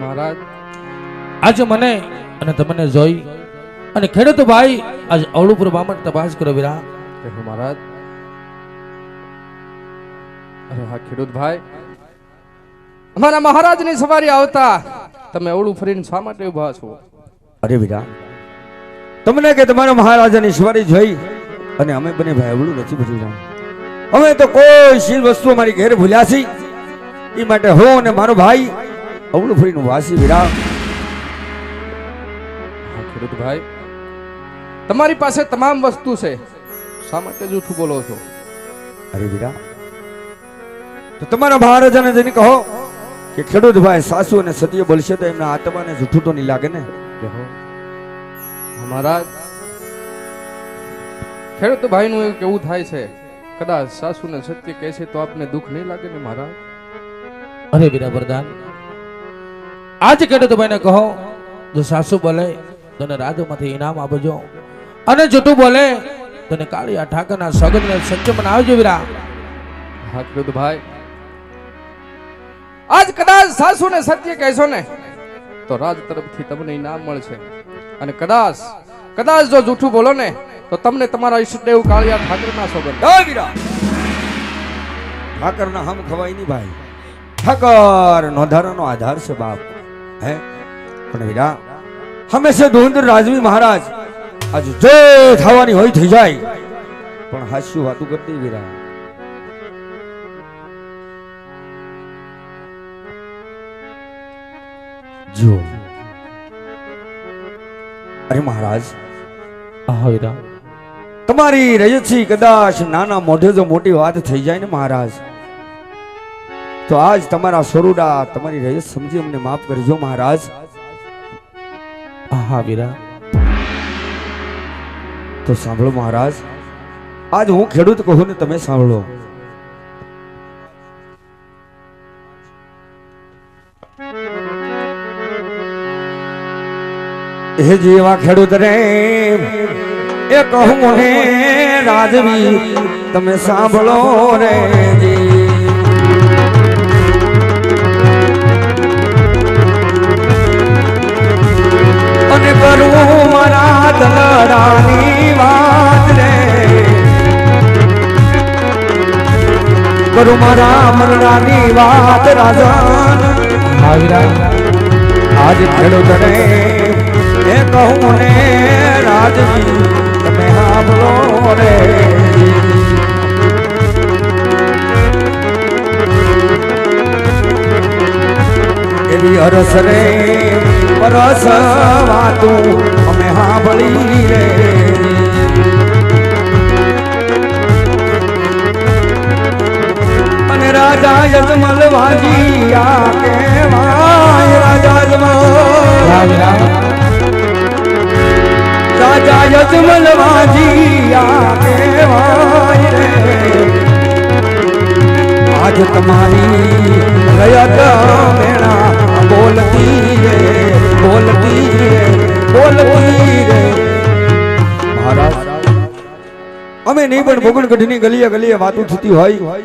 મહારાજ. આજે મને અને તમને જોઈ અને ખેડૂત ભાઈ આજ અવળુપુર બામણ તપાસ કરો વિરા. મહારાજ. અરે હા ખેડૂત ભાઈ. અમારા મહારાજની સવારી આવતા તમે અવળું ફરીને શા માટે ઊભા છો? અરે વિરા તમને કે તમારા મહારાજાની સવારી જોઈ અને અમે બને ભાઈ અવળું નથી ભૂલી અમે તો કોઈ શીલ વસ્તુ અમારી ઘેર ભૂલ્યા છીએ. એ માટે હું અને મારો ભાઈ અવળું ફરીનું વાસી વીરા ખેડૂતભાઈ તમારી પાસે તમામ વસ્તુ છે. શા માટે જૂઠું બોલો છો? અરે વીરા તો તમારા મહારાજાને જઈને કહો કે ખેડૂત ભાઈ સાસુ અને સત્ય બોલશે તો એમના આત્માને જૂઠું તો નહીં લાગે ને? મહારાજ. ખેડૂત ભાઈનું એવું કેવું થાય છે કદાચ સાસુને સત્ય કહે છે તો આપને દુઃખ નહીં લાગે ને મહારાજ? અરે વિરા વરદાન આજ ખેડૂત ભાઈને કહો, જો સાસુ બોલે, તને રાજુમાંથી ઇનામ આપજો. અને જૂઠું બોલે, તને કાળિયા ઠાકરના સગનને સંચમન આવજો વીરા. હા ખેડૂત ભાઈ. આજ કદાચ સાસુને સત્ય કહેશો ને, તો રાજ તરફથી તમને ઇનામ મળશે. અને કદાચ કદાચ જો જૂઠું બોલો ને, તો તમને તમારા ઈષ્ટદેવ કાળિયા ઠાકરના સોગન વીરા. ઠાકરના હમ ખવાય નહીં ભાઈ. ઠાકર નોંધારાનો આધાર છે બાપ. હે? પણ બેટા હંમેશા ધુંધર રાજવી મહારાજ આજ જે થવાની હોય થઈ જાય. પણ હાસ્યું વાતું કરતી વીરા જો. અરે મહારાજ. હા વીરા તમારી રજતથી કદાચ નાના મોઢે જો મોટી વાત થઈ જાય ને મહારાજ તો આજ તમારા સ્વરૂડા તમારી રજત સમજી અમને માફ કરજો મહારાજ. હા વીરા. તો સાંભળો મહારાજ, આજ હું ખેડૂત કહું ને તમે સાંભળો. એ જેવા ખેડૂત રે, એ કહું હે રાજવી, તમે સાંભળો રે અને કરું મારા દલડાની વાત રે. કરું મારા મરડાની વાત રાજન. આજ ખેડૂત રે એ કહું ને રાજજી તમે સાંભળો રે. એવી અરસ રે પરસ વાતું, અમે સાંભળી રે. અને રાજા યજમલ વાજી આ કેવાય રાજા યજમલ. રાજા યજમલ વાજી આ કેવાય આજ તમારી રયત મેળા બોલતી રે. બોલતી બોલતી મહારાજ અમે નહીં પણ પોગણગઢની ગલીએ ગલીએ વાતો થતી હોય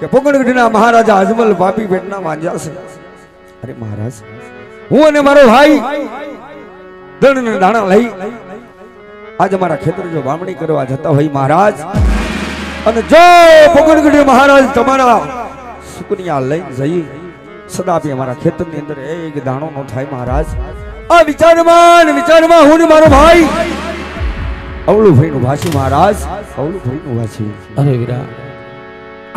કે પોગણગઢના મહારાજા અજમલ પાપી પેટના વાંજ્યા છે. અરે મહારાજ, હું અને મારો ભાઈ દણ દાણા લઈ આજે મારા ખેતર જો વામણી કરવા જતા હોય મહારાજ. અને જો પોગણગઢી મહારાજ, તમારા સુકનિયા લઈ જઈ. સદાપી અમારા ખેતરની અંદર એક દાણો નો થાય મહારાજ. આ વિચારમાં વિચારમાં હું ને મારો ભાઈ. અવળું ભાઈનું ભાષી મહારાજ. અવળું ભાઈનું ભાષી અરે વીરા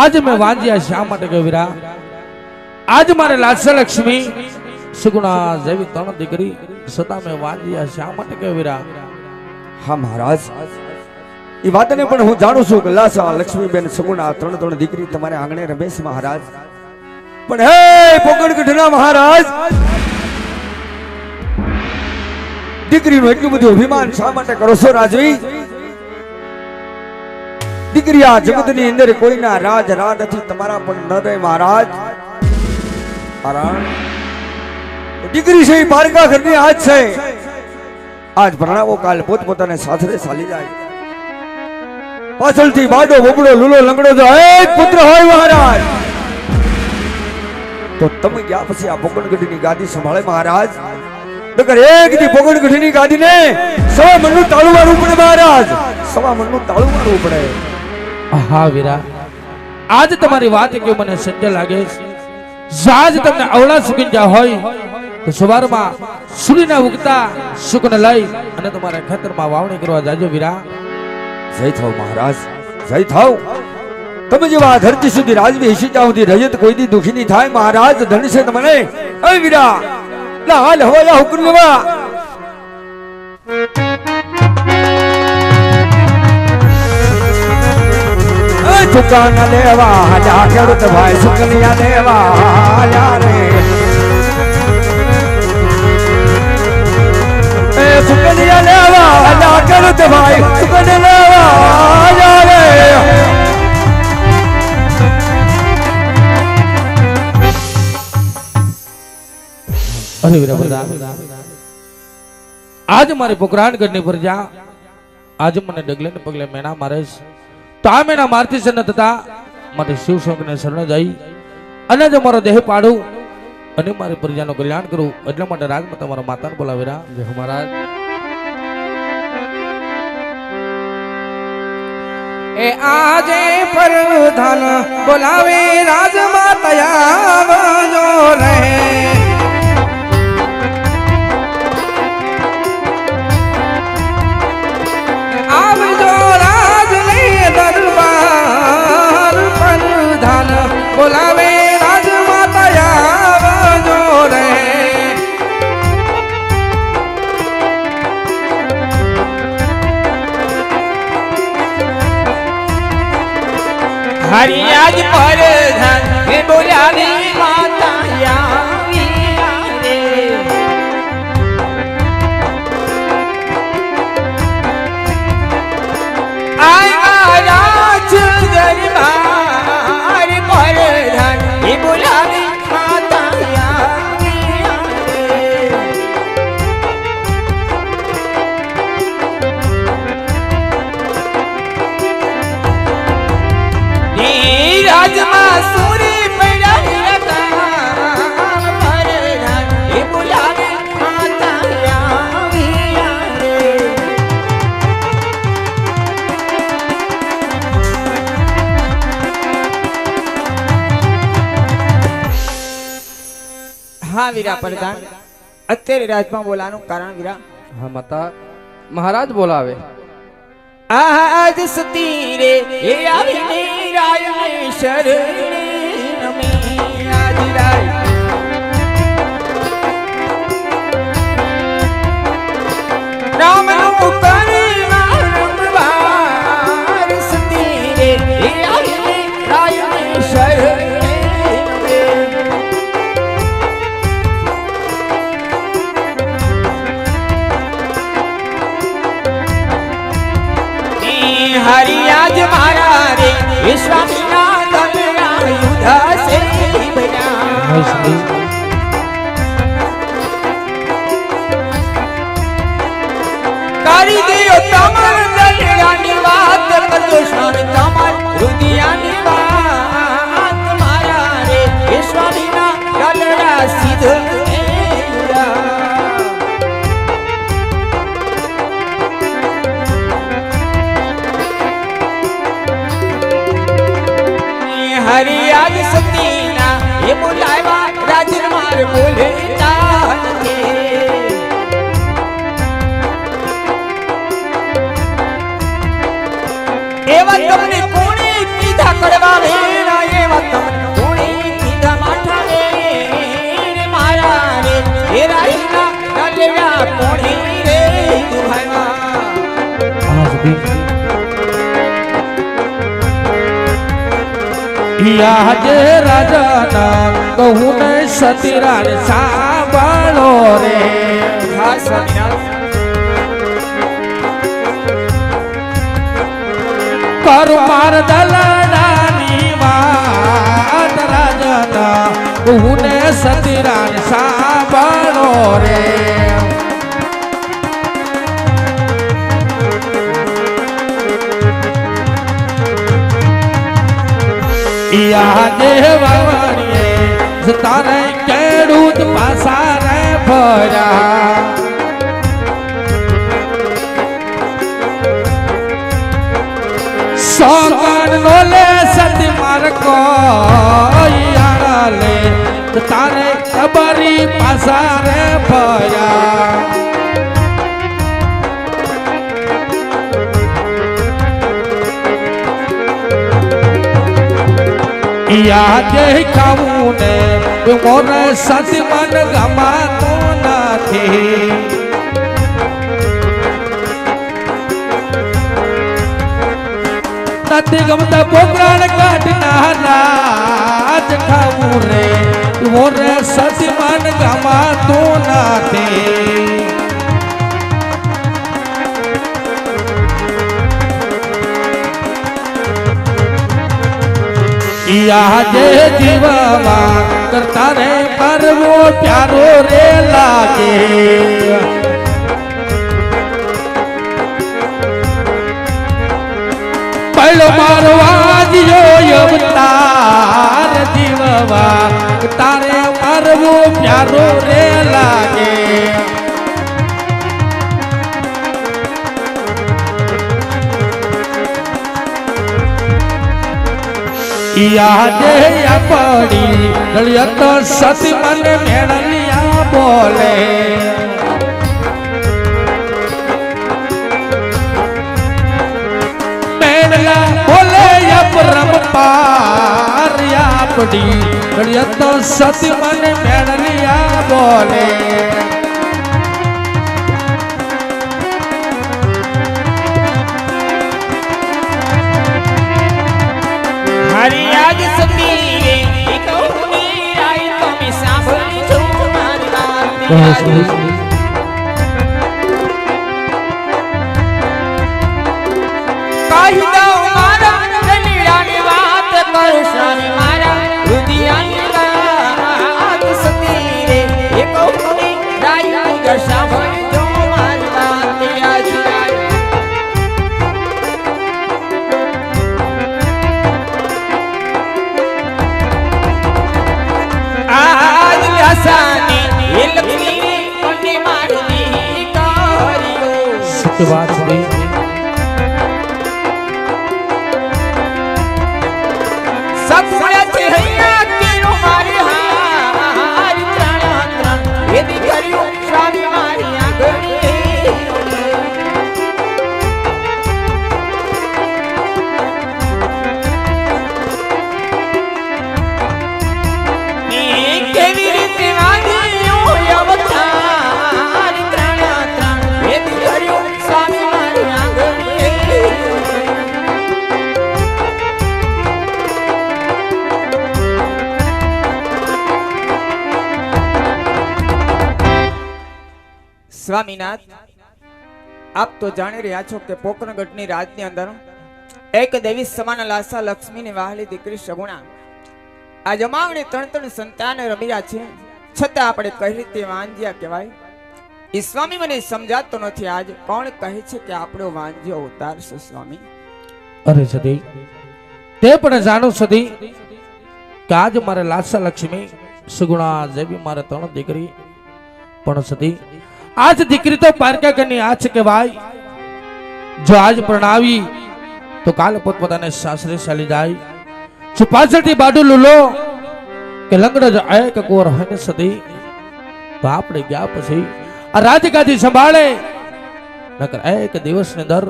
આજ મેં વાંજ્યા શા માટે કહ્યું વીરા? આજ મારે લક્ષ્મી સુગુણા જેવી ત્રણ દીકરી સદા મેં વાંજ્યા શા માટે કહ્યું વીરા? હા મહારાજ. એ વાતને પણ હું જાણું છું કે લાસા લક્ષ્મીબેન સગુણા ત્રણ ત્રણ દીકરી તમારે આંગણે રમેશ મહારાજ. પણ હે પોગણગઢના મહારાજ! દીકરીનું એટલું બધું અભિમાન શા માટે કરો છો, રાજવી? દીકરી આ જગતની અંદર કોઈના રાજ રા નથી તમારા પણ ન મહારાજ. દીકરી છે એ ઘરની આજ છે. આજ ભરણાવો કાલ પોતપોતાને સાથે ચાલી જાય. પાછળથી બાડો બોબડો લૂલો, લંગડો જો એક પુત્ર હોય, મહારાજ. તો તમે ગયા પછી આ પોકણગઢની ગાદી સંભાળે મહારાજ? નગર એક દી પોકણગઢની ગાદીને સવા મણનું તાળું મારવું પડે મહારાજ. સવા મણનું તાળું મારવું પડે હા વીરા આજ તમારી વાત કે મને સત્ય લાગે. જાજ તમને અવળા સુખી જા હોય તો સવારમાં સૂર્યના ઉગતા સુકને લઈ અને તમારા ખેતરમાં વાવણી કરવા જાજો વીરા. જય થાવ મહારાજ જય થાવ. તમે જેવા ધરતી સુધી રાજવી હસી ત્યાં સુધી રજત કોઈ દી દુખી નહીં થાય. મહારાજ ધન છે તમને અય વીરા. લા, હાલ હવાયા હુકમ લેવા. દુકાન લેવા હાજા ખેડૂત ભાઈ, સુકનિયા લેવા હાજા એ સુકનિયા લેવા હાજા ખેડૂત ભાઈ સુકલિયા લેવા હાજા અરે વીરા આજ મારી પોકરાણ ગઢની પ્રજા આજ મને ડગલે ને પગલે મેણા મારે તો આ મેણા મારતી છે ન થતા માટે શિવ શંકરને શરણ જઈ અને જો મારો દેહ પાડું અને મારી પ્રજાનું કલ્યાણ કરું. એટલા માટે રાજમાં તમારા માતાને બોલાવી જય મહારાજ. એ આજે પ્રધાન બોલાવે રાજમાતયા આવજો રે. વીરા પ્રધાન અત્યારે રાજમાં બોલાનું કારણ વીરા હા માતા. મહારાજ બોલાવે. આજ સતી રે એ આવીને રાય શરણે કરી દિયો તમાર દલડાની વાત, કરજો સ્વામી તમાર રુદિયાની વાત. મારા રે એ સ્વામીના દલડા સિદ્ધ હરિયાજ સતીના, એ બોલાવા રાજન માર બોલે ચાહતે એવા તમને કોણે પીધા કરવા વેરા એવા તમને મારા રે, એ યાજે રાજાના કહું ને સતીરાણ સાંભળો રે કર માર દલડાની વાત રાજાના કહું ને સતીરાણ સાંભળો રે યાજે વાવણીએ તારે ખેડૂત પાસા રે ભર્યા સોગન નો લે સતી માર કોઈ આણા લે તારે ખબરી પાસા રે ભર્યા યાદે ખાવું ને મોર સતી મન ગમાતો નથી નથી ગમતા પોકરાણ કાઢનારા જ ખાવું રે મોર સતી મન ગમાતો નથી યાદે જીવમાં કરતા રે પરવો પ્યારો રે લાગે. પહેલો મારવા દિયો અવતાર જીવવા તારે પરવો પ્યારો રે લાગે. યાદે પડી તો સતી મને મેળલિયા બોલે. મેળલા બોલે, અપરમ પાર આપડી ગળિયત સતી મને મેળલિયા બોલે. વાત આપ તો જાણી રહ્યા છો કે પોકરગઢની રાજની અંદર એક દેવી સમાન લાસા લક્ષ્મીની વાહલી દીકરી સગુણા આ જમાવણી ત્રણ ત્રણ સંતાન રમી રહ્યા છે. છતાં આપણે કઈ રીતે વાંજ્યા કહેવાય. એ સ્વામી મને સમજાતો નથી આજ, કોણ કહે છે કે આપણો વાંજ્યો ઉતારશે સ્વામી? અરે સદી, તે પણ જાણો સદી કે આજ મારે લાસા લક્ષ્મી સુગુણા જેવી મારે ત્રણ દીકરી. પણ સતી આજ દીકરી તો પારકા કરની આ છે કે ભાઈ જો આજ પ્રણાવી તો કાલ પોતપોતાને સાસરે ચાલી જાય જો પાછળથી બાડું લૂલો કે લંગડ જ એક કોર હને સતી તો આપણે ગયા પછી આ રાજગાદી સંભાળે નકર એક દિવસની અંદર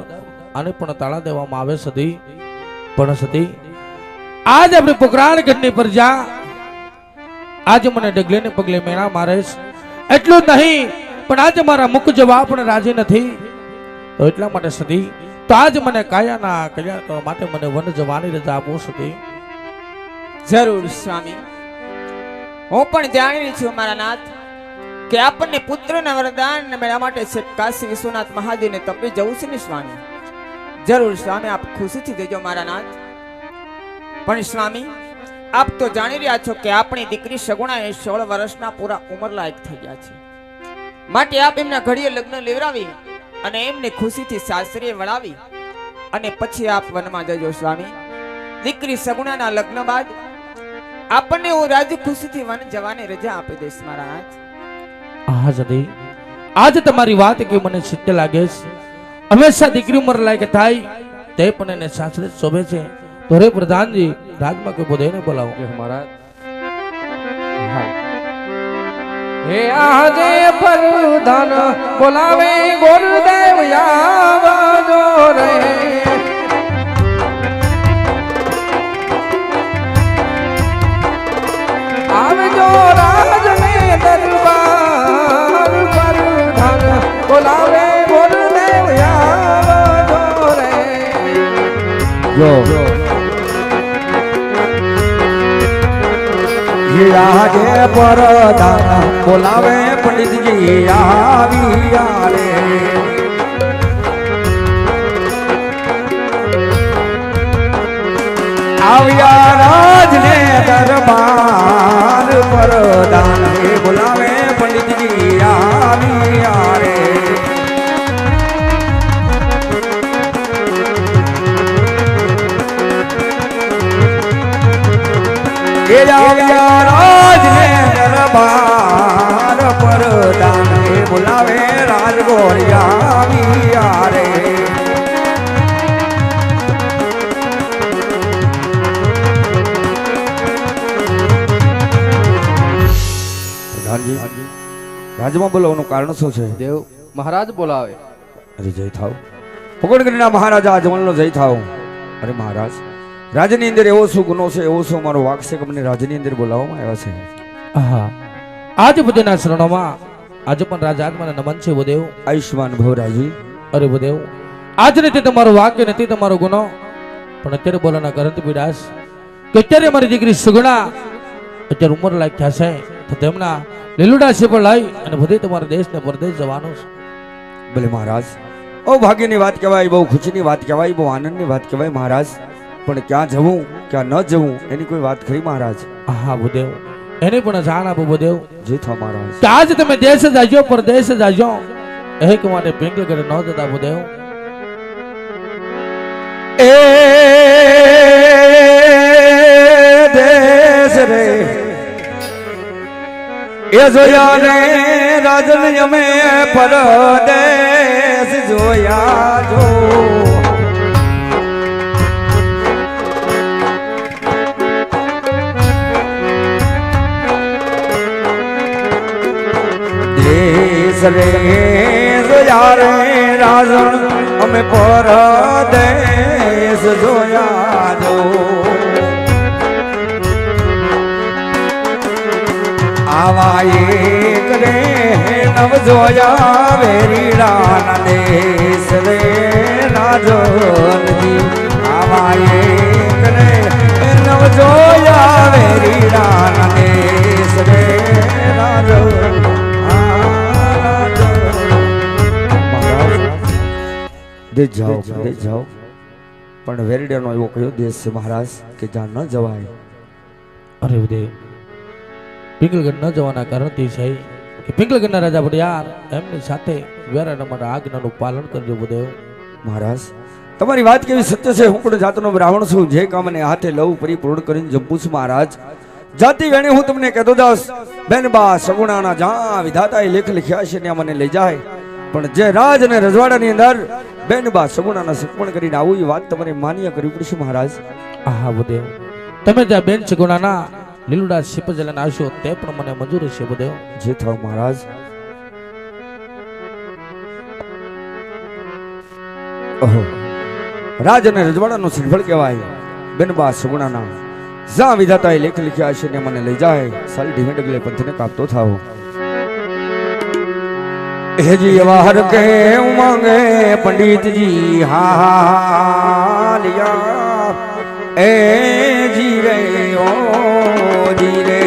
આને પણ તાળા દેવામાં આવે સતી પણ સતી આજ આપણે પોકરાણ ગઢની પર જા આજે મને ડગલે ને પગલે મેણા મારે છે. એટલું જ નહીં પણ આજે મારા મુખ જવા પણ રાજી નથી. તો એટલા માટે સદી, તો આજ મને કાયાના કલ્યાણ કરવા માટે મને વન જવાની રજા આપો સદી. જરૂર, સ્વામી. હું પણ જાણી છું, મારા નાથ, કે આપણને પુત્રના વરદાન મેળવવા માટે છે કાશી વિશ્વનાથ મહાદેવને તપે જવું છે ને, સ્વામી? જરૂર, સ્વામી, આપ ખુશીથી દેજો મારા નાથ. પણ સ્વામી, આપ તો જાણી રહ્યા છો કે આપણી દીકરી સગુણા એ સોળ વર્ષના પૂરા ઉંમર લાયક થઈ ગયા છે. માટે આપ એમના ઘડીએ લગ્ન લેવડાવી અને એમને ખુશીથી સાસરીએ વળાવી અને પછી આપ વનમાં જજો સ્વામી. દીકરી સગુણાના લગ્ન બાદ આપણને હું રાજી ખુશીથી વન જવાની રજા આપી દઈશ મહારાજ. હા જદી આજ તમારી વાત કે મને સિદ્ધ લાગે છે. હંમેશા દીકરી ઉંમર લાયક થાય તે પણ એને સાસરે જ શોભે છે. તો રે પ્રધાનજી રાજમાં કોઈ બોધાઈને બોલાવો? કે મહારાજ. હા. હે આજે પ્રધાન, બોલાવે ગુરુદેવ આવજો રે. આવજો રાજને દરબાર પ્રધાન, બોલાવે ગુરુદેવ આવજો રે. જો આજે પરદાન, બોલાવે પંડિતજી, આવી રે આવ્યા રાજને દરબાર પરદાન, બોલાવે પંડિતજી, આવી આરે આવ્યા રાજને બોલાવે રાજ રે. રાજમાં બોલાવવાનું કારણ શું છે? દેવ મહારાજ બોલાવે. અરે જય થાવ. ફકડગીરીના મહારાજા અજમલનો જય થાવ. અરે મહારાજ રાજની અંદર એવો શું ગુનો છે એવો શું મારો વાક છે કે મને રાજની અંદર બોલાવવામાં આવ્યા છે? હા આજ બધાના શરણોમાં આજે પણ રાજા આત્માને નમન છે બુદેવ. આયુષ્માન ભવરાજી અરે બુદેવ આજ નથી તમારું વાક્ય નથી તમારો ગુનો. પણ અત્યારે બોલાના કરંત પીડાસ કે અત્યારે મારી દીકરી સુગણા અત્યારે ઉંમર લાયક થશે તો તેમના લીલુડા છે પણ લાવી અને બધે તમારા દેશને પરદેશ જવાનું છે. ભલે મહારાજ બહુ ભાગ્યની વાત કહેવાય બહુ ખુશીની વાત કહેવાય બહુ આનંદની વાત કહેવાય મહારાજ પણ ક્યાં જવું ક્યાં ન જવું એની કોઈ વાત ખરી મહારાજ? હા બુદેવ એને પણ જાણ આપો બુદેવ જીથો મારો કે આજ તમે દેશ જાજો પરદેશ જાજો. એક માટે બેંગલગઢ ન જતા બુદેવ એ દેશ રે. એ જોયા રે રાજન અમે પરદેશ જોયા જો યારે રાજણ અમે પરદેશ જોયા દો. આવા એક રે નવ જોયા વેરીડા દેશ રે રાજનજી આવા એક રે નવ જોયા વેરીડા દેશ રે રાજન દે જાઓ દે જાઓ. પણ વેરીડાનો એવો કયો દેશ છે મહારાજ કે જ્યાં ન જવાય? અરે ઉદય પિંગલગઢ ન જવાના કારણથી છે કે પિંગલગઢના રાજા ભડિયાર એમની સાથે વેરાના મારા આજ્ઞાનું પાલન કરજો બુદેવ મહારાજ તમારી વાત કેવી સત્ય છે? હું પણ જાતનો બ્રાહ્મણ છું. જે કામ અને હાથે લઉં પરિપૂર્ણ કરીને જંપું છું મહારાજ. જાતિ વેણે હું તમને કહેતો દાસ બેન બા સગુણાના જ્યાં વિધાતાએ લેખ લખ્યા છે ત્યાં મને લઈ જાય. પણ જે રાજ અને રજવાડાની અંદર બેન બા સગુણાના સગપણ કરીને આવું એ વાત તમારે માન્ય કરવી પડશે મહારાજ? હા બુદેવ. તમે જ્યાં બેન સગુણાના લીલુડા સિપજલન આવશો તે પણ મને મંજૂર છે બુદેવ. જે થાવ મહારાજ. ઓહો. રાજ અને રજવાડાનો શ્રીફળ કહેવાય. બેનબા સગુણાના. જ્યાં વિધાતાએ લેખ લખ્યા છે ને મને લઈ જાય. સારી ઢીમે ડગલે પંથને કાપતો થાવ. હજી વાહર કે ઉમંગે પંડિતજી હા હા લિયા એ જીરે ઓ જીરે